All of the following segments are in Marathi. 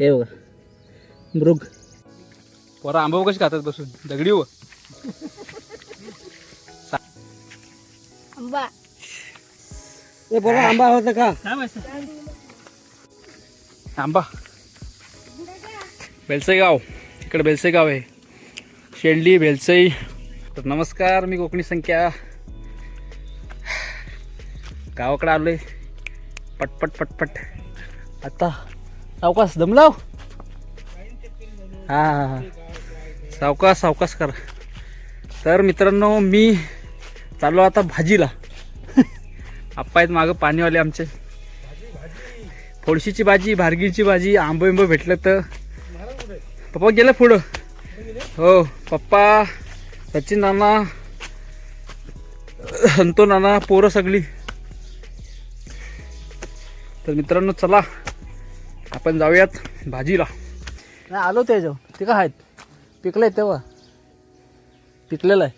हे बघा. मृग. पोरा आंबा कशी खातात बसून. दगडी हो आंबा. हे बघा आंबा होता का? आंबा. बेलसई गाव इकडे बेलसई गाव आहे. शेल्डी बेलसई. तर नमस्कार मी कोकणी संख्या. गावाकडे आलोय. पटपट पटपट. आता सावकाश दमलाव. हा हा हा. सावकाश सावकाश कर. तर मित्रांनो मी चाललो आता भाजीला. आप्पा आहेत मागं पाणीवाले आमचे. फोडशीची भाजी भारगीची भाजी आंब बिंब भेटलं तर. पप्पा गेलं पुढं. हो पप्पा सचिन नाना संतो नाना पोरं सगळी. तर मित्रांनो चला. आपण जाऊयात भाजीला. नाही आलो त्याच्यावर ते का आहेत? पिकलंय तेव्हा. पिकलेलं आहे.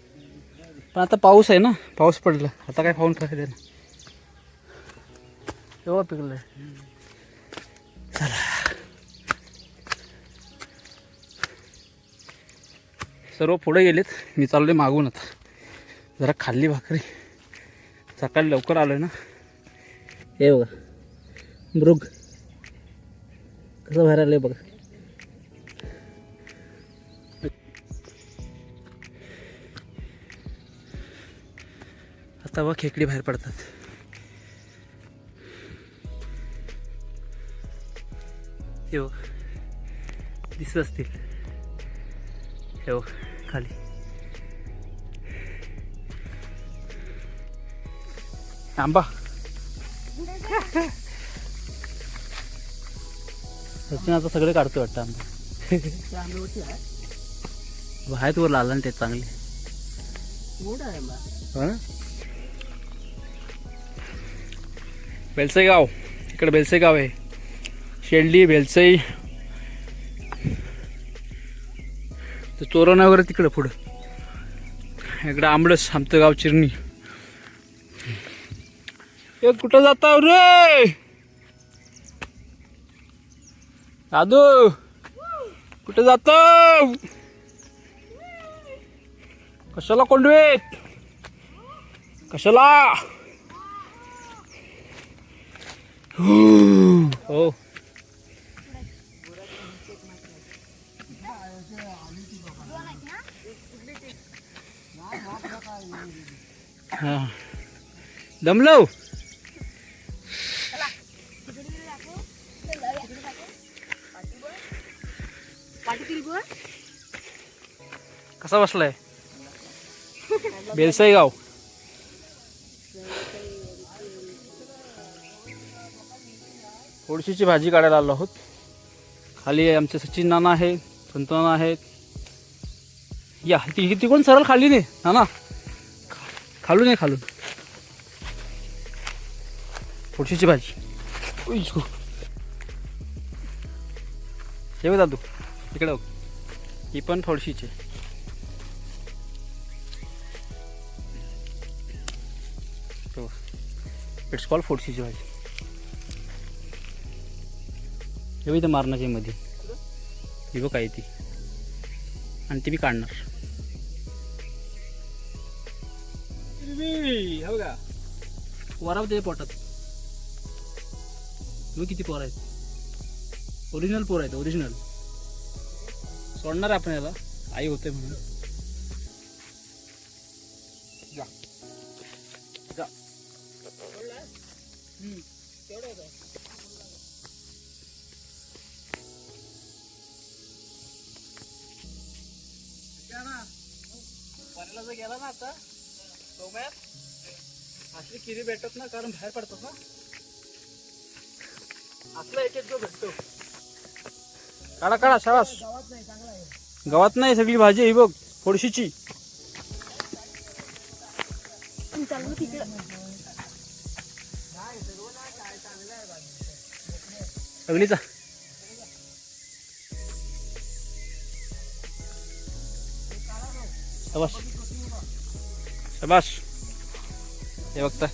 पण आता पाऊस आहे ना. पाऊस पडला. आता काय पाहून काय ना तेव्हा पिकलंय. सर्व पुढे गेलेत. मी चाललोय मागून आता. जरा खाल्ली भाकरी. सकाळी लवकर आलोय ना. हे बघा. मृग. कसं बाहेर आलं बघ. आता बघ खेकडी बाहेर पडतात. हे दिसत असतील. हे खाली. आंबा सचिन आता सगळे काढतो वाटतं आंबा बाहेर वर लाला ना ते चांगले. हो ना? बेलसई गाव इकडे बेलसई गाव आहे. शेंडली बेलसई. तर चोरणा वगैरे तिकडं पुढं. इकडं आंबडस आमचं गाव चिरणी. कुठं जाता रे? दादू कुठे जातो? कशाला कोंडवेत? कशाला? हो. दमलव दमलो? कसा बसलाय? बेलसाई गाव. थोडीशीची भाजी काढायला आलो आहोत. खाली आमचे सचिन नाना आहे संत नाना आहेत. या ती तिकडून सरळ खाली नाही नाना. खालू खालून आहे खालून. थोडीशीची भाजी. उई, दादू. इकडं बघ. ही पण थोडशीच आहे. इट्स कॉल फोडशीची भाजी. हे तर इथं मारणाची मध्ये ही बघ काय ती. आणि ती बी काढणार. बघा. वराव ते पोटात. मग किती पोर आहेत. ओरिजिनल पोर आहेत ओरिजिनल सोडणार आपण याला. आई होते म्हणून. जा. जा. जर गेला ना आता डोम्यात असली किरी भेटत ना कारण बाहेर पडतात ना. असला एक एक जो भेटतो. काढा काढा शाबास. गावात नाही सगळी भाजी ही बघ फोडशीची चालू शबास. सगळीचा हे बघता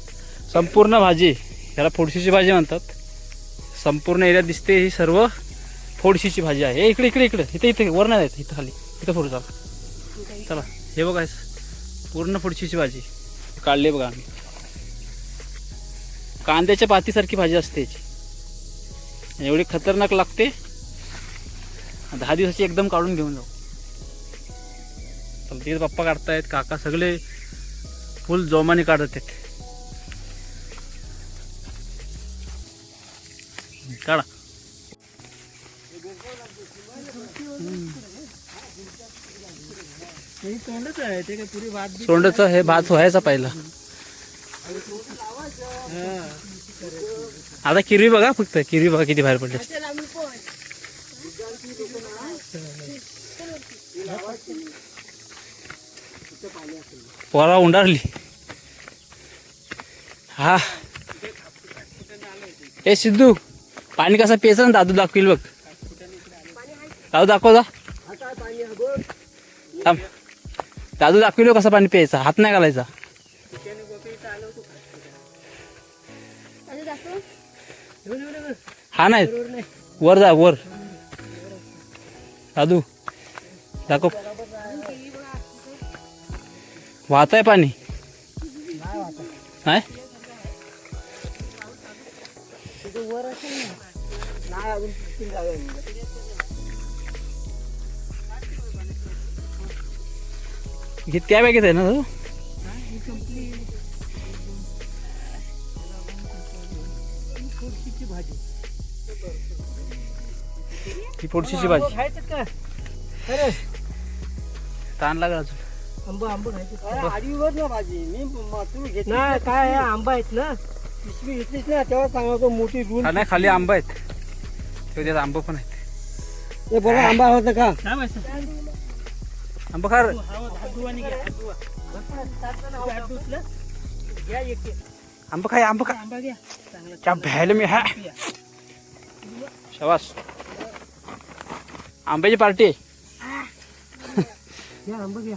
संपूर्ण भाजी ह्याला फोडशीची भाजी म्हणतात. संपूर्ण एरियात दिसते ही सर्व. फोडशीची भाजी आहे. इकडे इकडे इकडे. इथे इथे वर नाही इथं खाली. इथं फोडू चला. चला. हे बघा पूर्ण फोडशीची भाजी. काढली बघा आम्ही. कांद्याच्या पातीसारखी भाजी असते एवढी खतरनाक लागते. दहा दिवसाची एकदम काढून घेऊन जाऊ. तिथे पप्पा काढतायत काका सगळे फुल जोमाने काढत आहेत. काढा. तोंडच आहे ते काय पुरी भात सोंडचं हे भात व्हायचा पहिला. आता किरवी बघा फक्त किरवी बघा किती बाहेर पडले. पोरा उंडारली. हा. ए सिद्धू पाणी कसं प्यायचं ना दादू दाखवील बघ. दादू दाखव जा. थांब. दादू दाखविलो कसा कसं पाणी प्यायचं? हात नाही घालायचा. हा नाही. वर जा वर. दादू दाखव. वाहत आहे पाणी? नाही? नाही अजून हे त्या बॅगेत आहे ना ही पोडशीची भाजी. खायचं का? अरे. ताण लागला अजून. आंबा आंबा ना भाजी. मी तुम्ही घेतली नाही काय आहे, आंबा आहेत ना. पिशवी घेतलीच ना तेव्हा सांगा मोठी रूल नाही खाली आंबा आहेत. त्यात आंबा पण आहेत. ते बरोबर आंबा होता का? आंबा खार आंबा खाय आंबा खा आंबा घ्या क्या भ्यायला मी हा? शबास आंब्याची पार्टी. घ्या आंबा घ्या.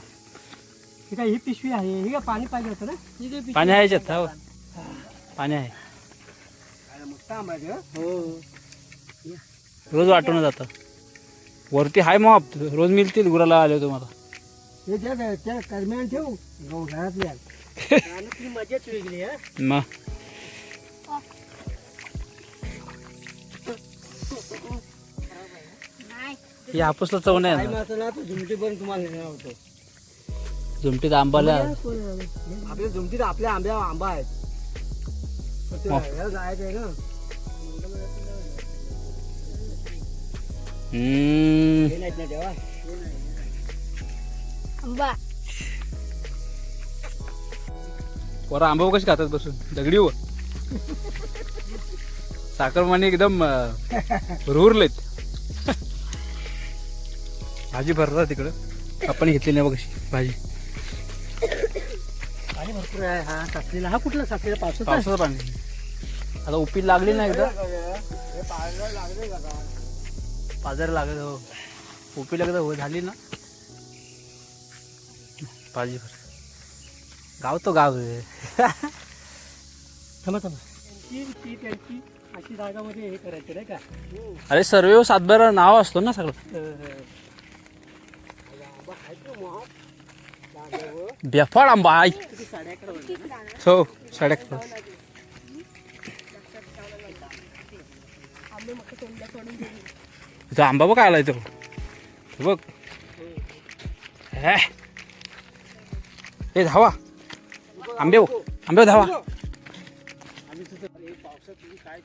ही काय ही पिशवी आहे. ही काय पाणी पाहिजे होतं ना? काय पाणी आहे याच्यात हो. पाणी आहे. आहे? हो रोज वाटून जातं. वरती हाय मग रोज मिळतील गुराला आले तुम्हाला. हे त्या त्या दरम्यान ठेवू गहू घरातल्या ती मजाच वेगळी हा. मग नाही ही हापूसला चव नाही तो झुमटी पण तुम्हाला होतो. झुमटीत आंबाला. आपल्या झुमटीत आपल्या आंब्या आंबा आहेत. पण ते हो. जायचं आहे ना. हम्म. हे नाहीत ना तेव्हा आंबा पोरं आंबा कशी खातात बसून? दगडी वर साखरमाने एकदम रुरलेत. भाजी भरतात तिकडं. आपण घेतली नाही बघ कशी भाजी. पाणी भरपूर आहे. हा साचलेला. हा कुठला साचलेला? पावसाचा? पावसाचं पाणी. आता उपील लागली ना एकदा. पाहायला लागले हो. उपील एकदा हो झाली ना. भाजी गाव तो गाव आहे. थांबा थांबा त्यांची त्यांची अशी जागामध्ये हे नाही का अरे सर्वे सातबारा नाव असतो ना सगळं. आंबा बेफाड आंबा आई. हो साड्या तो आंबा बघ आलाय तो. हे. बघ हे. धावा आंबे हो. हो धावा पावसात काय